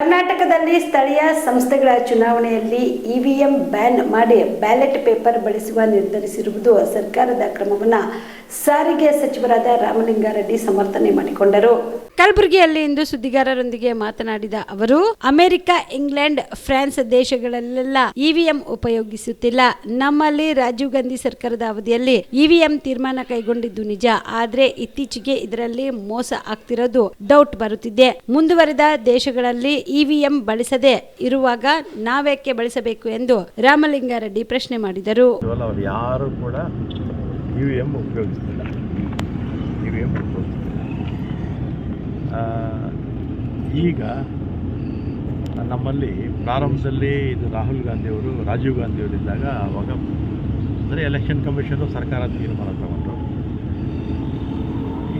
ಕರ್ನಾಟಕದಲ್ಲಿ ಸ್ಥಳೀಯ ಸಂಸ್ಥೆಗಳ ಚುನಾವಣೆಯಲ್ಲಿ ಇವಿಎಂ ಬ್ಯಾನ್ ಮಾಡಿ ಬ್ಯಾಲೆಟ್ ಪೇಪರ್ ಬಳಸುವ ನಿರ್ಧರಿಸಿರುವುದು ಸರ್ಕಾರದ ಕ್ರಮವನ್ನು ಸಾರಿಗೆ ಸಚಿವರಾದ ರಾಮಲಿಂಗಾರೆಡ್ಡಿ ಸಮರ್ಥನೆ ಮಾಡಿಕೊಂಡರು. ಕಲಬುರಗಿಯಲ್ಲಿ ಇಂದು ಸುದ್ದಿಗಾರರೊಂದಿಗೆ ಮಾತನಾಡಿದ ಅವರು ಅಮೆರಿಕ ಇಂಗ್ಲೆಂಡ್ ಫ್ರಾನ್ಸ್ ದೇಶಗಳಲ್ಲೆಲ್ಲ ಇವಿಎಂ ಉಪಯೋಗಿಸುತ್ತಿಲ್ಲ. ನಮ್ಮಲ್ಲಿ ರಾಜೀವ್ ಗಾಂಧಿ ಸರ್ಕಾರದ ಅವಧಿಯಲ್ಲಿ ಇವಿಎಂ ತೀರ್ಮಾನ ಕೈಗೊಂಡಿದ್ದು ನಿಜ. ಆದ್ರೆ ಇತ್ತೀಚೆಗೆ ಇದರಲ್ಲಿ ಮೋಸ ಆಗ್ತಿರೋದು ಡೌಟ್ ಬರುತ್ತಿದೆ. ಮುಂದುವರೆದ ದೇಶಗಳಲ್ಲಿ ಇವಿಎಂ ಬಳಸದೆ ಇರುವಾಗ ನಾವೇಕೆ ಬಳಸಬೇಕು ಎಂದು ರಾಮಲಿಂಗಾರೆಡ್ಡಿ ಪ್ರಶ್ನೆ ಮಾಡಿದರು. ಯಾರು ಕೂಡ ವಿ ಎಂ ಉಪಯೋಗಿಸ್ತಿಲ್ಲ ಯು ಎಂ ಉಪಯೋಗಿಸ್ತಿಲ್ಲ ಈಗ ನಮ್ಮಲ್ಲಿ ಪ್ರಾರಂಭದಲ್ಲಿ ಇದು ರಾಹುಲ್ ಗಾಂಧಿಯವರು, ರಾಜೀವ್ ಗಾಂಧಿಯವರು ಇದ್ದಾಗ ಆವಾಗ ಅಂದರೆ ಎಲೆಕ್ಷನ್ ಕಮಿಷನು ಸರ್ಕಾರ ತೀರ್ಮಾನ ತಗೊಂಡ್ರು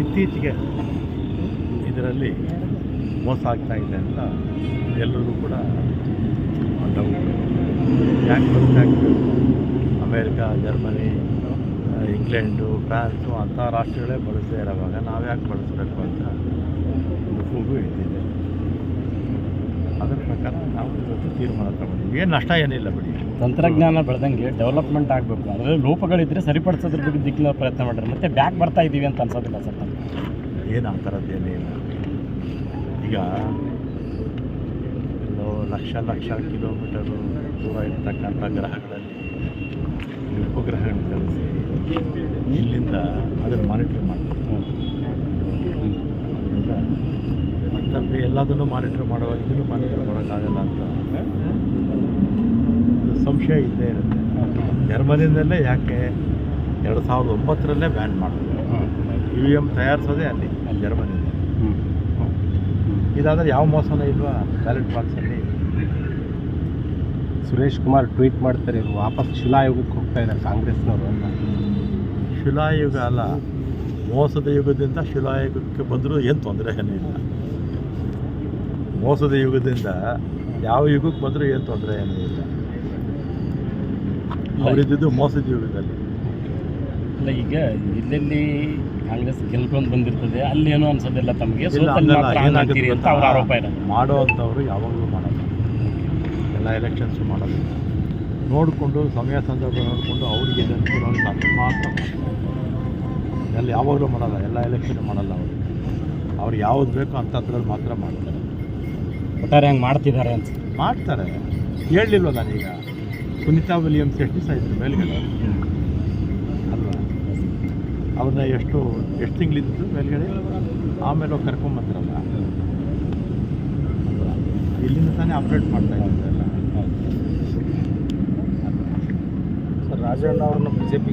ಇತ್ತೀಚೆಗೆ ಇದರಲ್ಲಿ ಮೋಸ ಆಗ್ತಾ ಇದೆ ಅಂತ ಎಲ್ಲರೂ ಕೂಡ ಡೌಟ್ ಯಾಕೆ ಗೊತ್ತಾಗಬೇಕು ಅಮೇರಿಕಾ, ಜರ್ಮನಿ ಇಂಗ್ಲೆಂಡು ಫ್ರಾನ್ಸು ಅಂಥ ರಾಷ್ಟ್ರಗಳೇ ಬಳಸದೇ ಇರೋವಾಗ ನಾವು ಯಾಕೆ ಬಳಸಬೇಕು ಅಂತ ಒಂದು ಕೂಗು ಇದ್ದಿದೆ ಅದರ ಪ್ರಕಾರ ನಾವು ಇವತ್ತು ತೀರ್ಮಾನ ತಗೊಂಡಿದ್ವಿ ಏನು ನಷ್ಟ ಏನಿಲ್ಲ ಬಿಡಿ. ತಂತ್ರಜ್ಞಾನ ಬೆಳೆದಂಗೆ ಡೆವಲಪ್ಮೆಂಟ್ ಆಗಬೇಕು. ಅದರಲ್ಲಿ ಲೋಪಗಳಿದ್ದರೆ ಸರಿಪಡಿಸೋದ್ರ ಬಗ್ಗೆ ದಿಕ್ಕಿನ ಪ್ರಯತ್ನ ಮಾಡಿದ್ರೆ ಮತ್ತೆ ಬ್ಯಾಕ್ ಬರ್ತಾ ಇದ್ದೀವಿ ಅಂತ ಅನ್ಸೋದಿಲ್ಲ ಸರ್ ಏನು ಆ ಥರದ್ದೇನಿಲ್ಲ ಈಗ ಎಲ್ಲೋ ಲಕ್ಷ ಲಕ್ಷ ಕಿಲೋಮೀಟರು ದೂರ ಇರ್ತಕ್ಕಂಥ ಗ್ರಹಗಳಲ್ಲಿ ಕಳಿಸಿ ಇಲ್ಲಿಂದ ಅದನ್ನು ಮಾನಿಟ್ರ್ ಮಾಡ್ತೀವಿ. ಎಲ್ಲದನ್ನು ಮಾನಿಟ್ರ್ ಮಾಡೋ ಇದನ್ನು ಮಾನಿಟ್ರ್ ಮಾಡೋಕ್ಕಾಗಲ್ಲ ಅಂತ. ಸಂಶಯ ಇದ್ದೇ ಇರುತ್ತೆ. ಜರ್ಮನಿಯಿಂದಲೇ ಯಾಕೆ ಎರಡು ಸಾವಿರದ ಒಂಬತ್ತರಲ್ಲೇ ಬ್ಯಾನ್ ಮಾಡಿದ್ರು. ಇ ವಿ ಎಂ ತಯಾರಿಸೋದೇ ಅಲ್ಲಿ ಜರ್ಮನಿಯಿಂದ. ಇದಾದರೆ ಯಾವ ಮೋಸನೂ ಇಲ್ವಾ ಬ್ಯಾಲೆಟ್ ಬಾಕ್ಸಲ್ಲಿ ಸುರೇಶ್ ಕುಮಾರ್ ಟ್ವೀಟ್ ಮಾಡ್ತಾರೆ ಇವ್ರು ವಾಪಸ್ ಶಿಲಾಯೋಗಕ್ಕೆ ಹೋಗ್ತಾ ಇದ್ದಾರೆ ಕಾಂಗ್ರೆಸ್ನವರು ಅಂತ. ಶಿಲಾಯುಗ ಅಲ್ಲ ಮೋಸದ ಯುಗದಿಂದ ಶಿಲಾಯುಗಕ್ಕೆ ಬಂದರೂ ಏನು ತೊಂದರೆ ಏನಿಲ್ಲ ಮೋಸದ ಯುಗದಿಂದ ಯಾವ ಯುಗಕ್ಕೆ ಬಂದರೂ ಏನು ತೊಂದರೆ ಏನೂ ಇಲ್ಲ. ಅವರಿದ್ದು ಮೋಸದ ಯುಗದಲ್ಲಿ. ಅಲ್ಲ ಈಗ ಇಲ್ಲೆಲ್ಲಿ ಕಾಂಗ್ರೆಸ್ ಗೆಲ್ಕೊಂಡು ಬಂದಿರ್ತದೆ ಅಲ್ಲಿ ಏನೋ ಅನ್ಸೋದಿಲ್ಲ ತಮಗೆ. ಮಾಡೋವಂಥವ್ರು ಯಾವಾಗಲೂ ಮಾಡೋದು ಎಲ್ಲ ಎಲೆಕ್ಷನ್ಸ್ ಮಾಡೋದು ನೋಡಿಕೊಂಡು ಸಮಯ ಸಂದರ್ಭ ನೋಡಿಕೊಂಡು ಅವರಿಗೆ ಅನುಕೂಲ ಅಂತ ಅದು ಮಾತ್ರ ಎಲ್ಲ ಯಾವಾಗಲೂ ಮಾಡಲ್ಲ ಎಲ್ಲ ಎಲೆಕ್ಷನ್ ಮಾಡಲ್ಲ ಅವರು. ಅವ್ರು ಯಾವ್ದು ಬೇಕೋ ಅಂಥದ್ರಲ್ಲಿ ಮಾತ್ರ ಮಾಡ್ತಾರೆ. ಒಟ್ಟಾರೆ ಹಂಗೆ ಮಾಡ್ತಿದ್ದಾರೆ ಅಂತ. ಮಾಡ್ತಾರೆ. ಹೇಳಲಿಲ್ವ ನಾನೀಗ ಸುನೀತಾ ವಿಲಿಯಮ್ಸ್ ಎಷ್ಟು ದಿವಸ ಇದ್ರು ಮೇಲ್ಗಡೆ? ಅಲ್ವಾ? ಅವ್ರನ್ನ ಎಷ್ಟು ಎಷ್ಟು ತಿಂಗಳಿದ್ದು ಮೇಲ್ಗಡೆ? ಆಮೇಲೆ ಕರ್ಕೊಂಬಂದ್ರಲ್ಲ? ಇಲ್ಲಿಂದ ತಾನೇ ಅಪ್ಡೇಟ್ ಮಾಡ್ತಾ ಇದ್ದಾರಲ್ಲ ಸರ್ ರಾಜಣ್ಣ ಅವ್ರನ್ನ B J P